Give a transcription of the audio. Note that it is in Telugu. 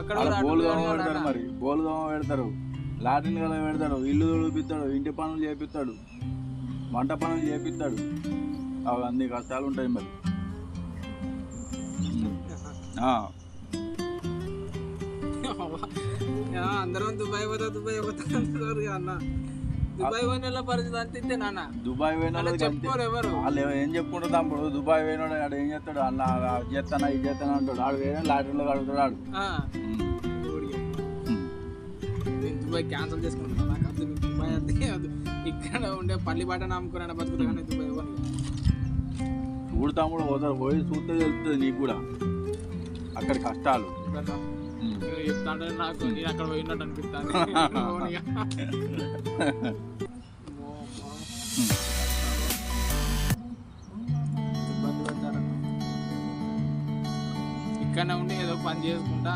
పెడతాడు అన్న. మరి. బోలుదోమ పెడతారు. లాటిన్ గల పెడతాడు ఇల్లు తుడిపిస్తాడు ఇంటి పనులు చేపిస్తాడు. వంట పనులు చేపిస్తాడు. అవి అన్ని కష్టాలు ఉంటాయి మరి. అందరం దుబాయ్ పోతా దుబాయ్ పోతా అన్న. దుబాయ్ పోయిన పరిస్థితి అంతే నాన్న. దుబాయ్ పోయిన అంతే. చెప్పుకోరు ఎవరు. వాళ్ళు ఏం- చెప్పుకుంటారు తమ్ముడు? దుబాయ్ పోయినాడు ఆడు ఏం చేస్తాడు? అన్న చేస్తానా ఇది చేస్తానా అంటాడు. ఆడు వేరే లాటరీలో కడుగుతాడు ఆడు. దుబాయ్ క్యాన్సిల్ చేసుకుంటున్నాను నాకు లేదు. దుబాయ్ అది ఇక్కడ ఉండే పల్లి బాట నమ్ముకున్నాను బతుకుతా కానీ దుబాయ్ పోను. చూడు తమ్ముడు ఒకసారి పోయి చూస్తే తెలుస్తుంది నీకు కూడా. అక్కడ కష్టాలు. కదా. ఉమ్. మీరు చెప్తా అంటే నాకు నేను అక్కడ పోయినట్టు అనిపిస్తాను ఇక్కడనే ఉండి ఏదో పని చేసుకుంటా